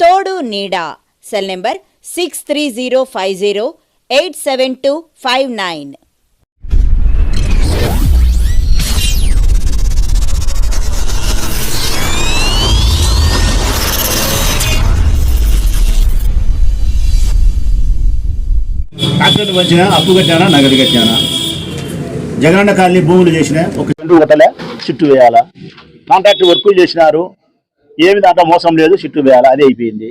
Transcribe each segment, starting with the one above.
తోడు నీడ. Cell number six three zero five zero eight seven two five nine ట్రాక్టర్లు వచ్చినా అప్పు కట్టానా నగదు కట్టానా జగనన్న కాలనీ భూములు చేసిన ఒక చెట్టు కొట్టలే చుట్టూ వేయాలా? కాంట్రాక్ట్ వర్కులు చేసినారు. ఏమి దాంట్లో మోసం లేదు చుట్టూ వేయాలా అది అయిపోయింది.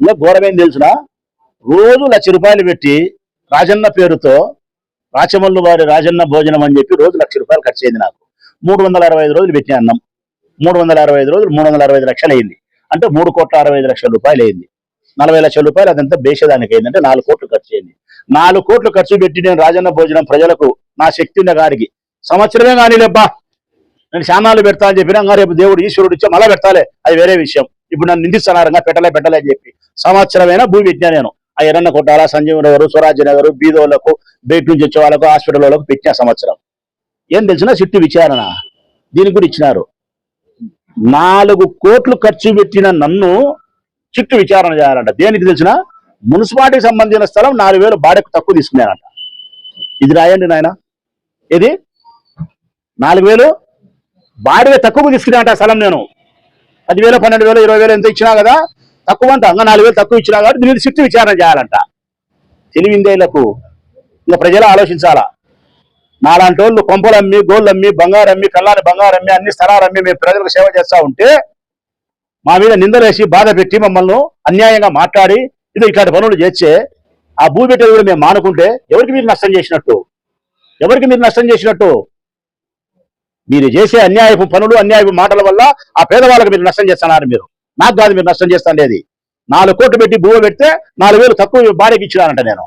ఇలా ఘోరమేం తెలుసునా? రోజు లక్ష రూపాయలు పెట్టి రాజన్న పేరుతో రాచమల్లు వారి రాజన్న భోజనం అని చెప్పి రోజు లక్ష రూపాయలు ఖర్చు అయింది నాకు. మూడు వందల అరవై ఐదు రోజులు పెట్టిన అన్నం. మూడు వందల అరవై ఐదు రోజులు మూడు వందల అరవై ఐదు లక్షలు అయింది. అంటే మూడు కోట్ల అరవై ఐదు లక్షల రూపాయలు అయింది. నలభై లక్షల రూపాయలు అదంతా బేషదానికి అయింది. అంటే నాలుగు కోట్లు ఖర్చు అయింది. నాలుగు కోట్లు ఖర్చు పెట్టి నేను రాజన్న భోజనం ప్రజలకు నా శక్తి ఉన్న గారికి సంవత్సరమే కానీ లేబ్బా నేను శానాలు పెడతా అని చెప్పినా రేపు దేవుడు ఈశ్వరుడు ఇచ్చా మళ్ళా పెట్టాలి అది వేరే విషయం. ఇప్పుడు నన్ను నిందిస్తున్నారంగా పెట్టలే పెట్టలే అని చెప్పి. సంవత్సరమైన భూమి పెట్టినా నేను. ఆ ఎర్రన్న కొట్టాల సంజీవ నగర్ స్వరాజ్య నగర్ బీదోళ్ళకు బయట నుంచి వచ్చే వాళ్ళకు హాస్పిటల్ వాళ్ళకు పెట్టిన సంవత్సరం. ఏం తెలిసినా చిట్టు విచారణ. దీనికి కూడా ఇచ్చినారు. నాలుగు కోట్లు ఖర్చు పెట్టిన నన్ను చిట్టు విచారణ చేయాలంట. దేనికి తెలిసిన మున్సిపాలిటీకి సంబంధించిన స్థలం నాలుగు వేలు బాడకు తక్కువ తీసుకున్నానంట ఇది రాయండి నాయన. ఇది నాలుగు వేలు? బాడిగ తక్కువ తీసుకున్నాట స్థలం నేను. పదివేలు పన్నెండు వేలు ఇరవై వేలు ఎంత ఇచ్చినా కదా తక్కువ అంట అంగ నాలుగు వేలు తక్కువ ఇచ్చినా కాబట్టి దీని చిట్టు విచారణ చేయాలంట. తెలివిందేళ్ళకు ఇంకా ప్రజలు ఆలోచించాలా? నాలాంటి వాళ్ళు కొంపలు అమ్మి గోళ్ళు అమ్మి బంగారు అమ్మి కళ్ళాని బంగారు అమ్మి అన్ని స్థలాలు అమ్మి మేము ప్రజలకు సేవ చేస్తా ఉంటే మా మీద నిందలేసి బాధ పెట్టి మమ్మల్ని అన్యాయంగా మాట్లాడి ఇది ఇట్లాంటి పనులు చేస్తే ఆ భూమి పెట్టేది కూడా మేము మానుకుంటే ఎవరికి మీరు నష్టం చేసినట్టు? ఎవరికి మీరు నష్టం చేసినట్టు? మీరు చేసే అన్యాయపు పనులు అన్యాయపు మాటల వల్ల ఆ పేదవాళ్ళకి మీరు నష్టం చేస్తున్నారు మీరు. నాకు కాదు మీరు నష్టం చేస్తాండేది. నాలుగు కోట్లు పెట్టి భూమి పెడితే నాలుగు వేలు తక్కువ బాడీకి ఇచ్చినానంట నేను.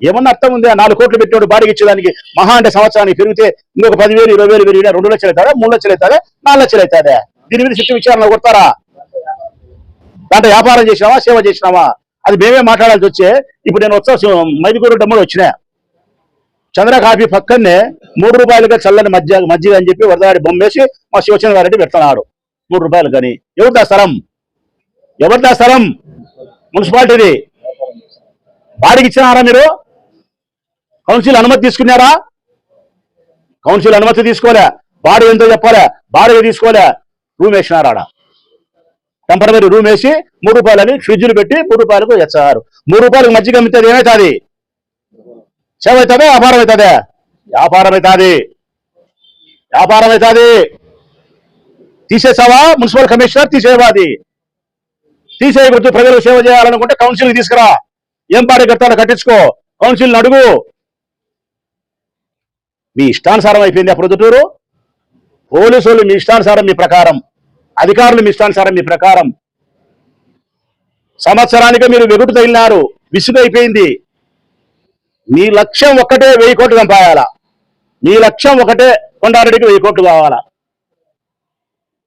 ఏమన్నా అర్థం ఉంది? ఆ నాలుగు కోట్లు పెట్టినప్పుడు బాడీకి ఇచ్చేదానికి మహా అంటే సంవత్సరానికి పెరిగితే ఇంకొక పదివేలు ఇరవై వేలు పెరిగినా రెండు లక్షలు అవుతాదా మూడు లక్షలు అవుతాదా నాలుగు లక్షలు అవుతాదా? దీని మీద చుట్టూ విచారణ కొడతారా? దాంట్లో వ్యాపారం చేసినావా సేవ చేసినావా? అది మేమే మాట్లాడాల్సి వచ్చే ఇప్పుడు నేను వచ్చా మైదుకూరు డమ్మలు వచ్చినా. చంద్ర కాఫీ పక్కనే మూడు రూపాయలుగా చల్లని మధ్య మజ్జిగ అని చెప్పి వరదాడి బొమ్మేసి మా శివచంద్ర గారెడ్డి పెడుతున్నాడు. మూడు రూపాయలు కానీ. ఎవరిదా స్థలం? ఎవరిదా స్థలం? మున్సిపాలిటీది. బాడికి ఇచ్చినారా మీరు? కౌన్సిల్ అనుమతి తీసుకున్నారా? కౌన్సిల్ అనుమతి తీసుకోలే. బాడీ ఎంతో చెప్పాలే. బాడీ తీసుకోలే. రూమ్ వేసినారా ఆడ. రూమ్ వేసి మూడు రూపాయలని ఫ్రిడ్జ్లు పెట్టి మూడు రూపాయలకు ఇచ్చారు మూడు రూపాయలకు మజ్జిగ అమ్మితే ఏమవుతుంది? సేవ అవుతుందా వ్యాపారం అవుతుందా వ్యాపారం అవుతుంది వ్యాపారం అవుతుంది తీసేసావా మున్సిపల్ కమిషనర్ తీసేవా అది తీసేయబడుతూ ప్రజలకు సేవ చేయాలనుకుంటే కౌన్సిల్ తీసుకురా. ఏం పాడే కట్టాలో కట్టించుకో. కౌన్సిల్ అడుగు. మీ ఇష్టానుసారం అయిపోయింది ఆ ప్రొద్దుటూరు పోలీసులు మీ ఇష్టానుసారం మీ ప్రకారం. అధికారులు మీ ఇష్టానుసారం మీ ప్రకారం. సంవత్సరానికి మీరు వెగుటు తగిలినారు. విసుగు అయిపోయింది మీ లక్ష్యం ఒక్కటే వెయ్యి కోట్లు సంపాయాలా మీ లక్ష్యం ఒకటే కొండారెడ్డికి వెయ్యి కోట్లు కావాలా?